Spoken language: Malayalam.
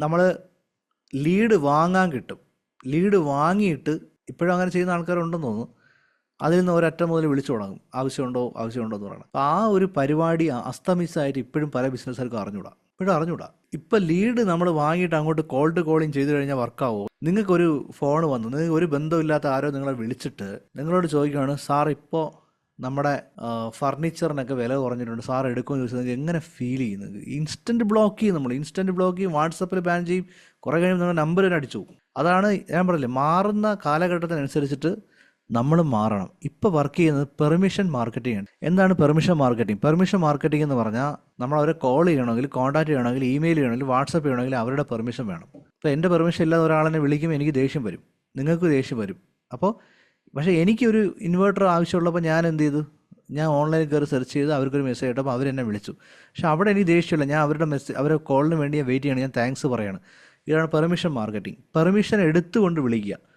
നമ്മൾ ലീഡ് വാങ്ങാൻ കിട്ടും. ലീഡ് വാങ്ങിയിട്ട് ഇപ്പോഴും അങ്ങനെ ചെയ്യുന്ന ആൾക്കാരുണ്ടെന്ന് തോന്നുന്നു. അതിൽ നിന്ന് ഒരറ്റം മുതൽ വിളിച്ചു തുടങ്ങും. ആവശ്യമുണ്ടോ? ആവശ്യമുണ്ടോ എന്ന് പറയണം. ആ ഒരു പരിപാടി അസ്തമിസായിട്ട് ഇപ്പോഴും പല ബിസിനസ്സുകാർക്കും അറിഞ്ഞൂടാ. ഇപ്പോഴും അറിഞ്ഞൂടാ. ഇപ്പം ലീഡ് നമ്മൾ വാങ്ങിയിട്ട് അങ്ങോട്ട് കോൾഡ് കോളിങ് ചെയ്തു കഴിഞ്ഞാൽ വർക്കാവോ? നിങ്ങൾക്കൊരു ഫോൺ വന്നു. നിങ്ങൾക്ക് ഒരു ബന്ധമില്ലാത്ത ആരോ നിങ്ങളെ വിളിച്ചിട്ട് നിങ്ങളോട് ചോദിക്കുകയാണ് സാർ ഇപ്പോൾ നമ്മുടെ ഫർണിച്ചറിനൊക്കെ വില കുറഞ്ഞിട്ടുണ്ട്. സാർ എടുക്കുമെന്ന് നിങ്ങൾക്ക് എങ്ങനെ ഫീൽ ചെയ്യുന്നത്? ഇൻസ്റ്റന്റ് ബ്ലോക്ക് ചെയ്യും നമ്മൾ. ഇൻസ്റ്റന്റ് ബ്ലോക്ക് ചെയ്യും വാട്സപ്പിൽ ബാൻ ചെയ്യും. കുറേ കഴിയുമ്പോൾ നമ്മുടെ നമ്പർ തന്നെ അടിച്ചു പോകും. അതാണ് ഞാൻ പറഞ്ഞില്ലേ മാറുന്ന കാലഘട്ടത്തിനനുസരിച്ചിട്ട് നമ്മൾ മാറണം. ഇപ്പോൾ വർക്ക് ചെയ്യുന്നത് പെർമിഷൻ മാർക്കറ്റിംഗ് ആണ്. എന്താണ് പെർമിഷൻ മാർക്കറ്റിംഗ് പെർമിഷൻ മാർക്കറ്റിംഗ് എന്ന് പറഞ്ഞാൽ നമ്മൾ അവരെ കോൾ ചെയ്യണമെങ്കിൽ കോൺടാക്ട് ചെയ്യണമെങ്കിൽ ഇമെയിൽ ചെയ്യണമെങ്കിൽ വാട്സപ്പ് ചെയ്യണമെങ്കിൽ അവരുടെ പെർമിഷൻ വേണം. ഇപ്പോൾ എന്റെ പെർമിഷൻ ഇല്ലാതെ ഒരാളെന്നെ വിളിക്കുമ്പോൾ എനിക്ക് ദേഷ്യം വരും. നിങ്ങൾക്ക് ദേഷ്യം വരും. അപ്പോൾ പക്ഷേ എനിക്കൊരു ഇൻവേർട്ടർ ആവശ്യമുള്ളപ്പോൾ ഞാൻ എന്ത് ചെയ്തു? ഞാൻ ഓൺലൈനിൽ കയറി സെർച്ച് ചെയ്ത് അവർക്കൊരു മെസ്സേജ് ഇട്ടപ്പോൾ അവരെന്നെ വിളിച്ചു. പക്ഷേ അവിടെ എനിക്ക് ദേഷ്യമില്ല. ഞാൻ അവരുടെ മെസ്സേജ് അവരെ കോളിന് വേണ്ടി ഞാൻ വെയിറ്റ് ചെയ്യണം. ഞാൻ താങ്ക്സ് പറയണം. ഇതാണ് പെർമിഷൻ മാർക്കറ്റിംഗ് പെർമിഷൻ എടുത്തുകൊണ്ട് വിളിക്കുക.